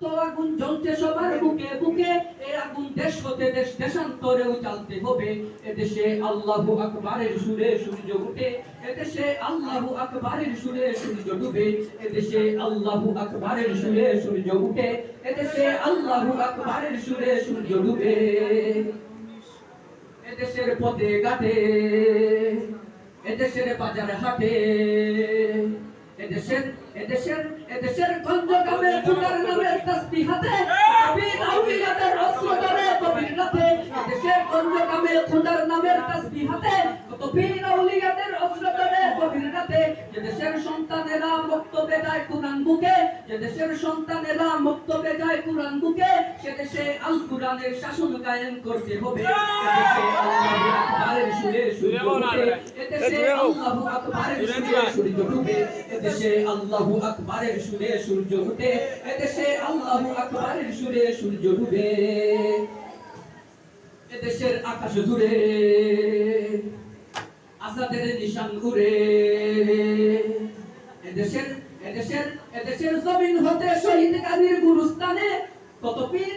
তো আগুন জ্বলছে সবার বুকে বুকে এই আগুন দেশ হতে দেশ দেশান্তরেও জ্বালতে হবে। এদেশে আল্লাহু আকবারের সুরে সূর্য উঠে এদেশে আল্লাহু আকবারের সুরে সূর্য ডুবে, এদেশে আল্লাহু আকবারের সুরে সূর্য উঠে, এদেশে আল্লাহু আকবারের সুরে সূর্য ডুবে। এদেশের পথে ঘাটে, এদেশের বাজার হাটে, এদেশের এদেশের এদেশের গঞ্জ তসবিহ হাতে কবির ধরে কবির রাতে এদেশের গঞ্জ গ্রামে খুদার নামের তসবিহ হাতে কবির আউলিয়াদের অস্ত্র ধরে কবির রাতে এদেশের সন্তানেরা বক্তব্যে যায় কুরআন বুকে এদেশের সন্তানেরা বক্তব্যে যায় কুরআন বুকে সে দেশে আল কুরআনের শাসন কায়েম করতে হবে। আল্লাহু আকবারের সুরে সূর্য উঠে এদেশে আল্লাহু আকবারের সুরে সূর্য ডুবে এদেশে আল্লাহু আকবারের সুরে সূর্য উঠে এদেশে আল্লাহু আকবারের সুরে সূর্য ডুবে। এদেশের আকাশ জুড়ে আজাদের নিশান ঘুরে। এদেশের এদেশের এদেশের জমিন হতে শহীদ গাজীর গুরুস্থানে কত পীর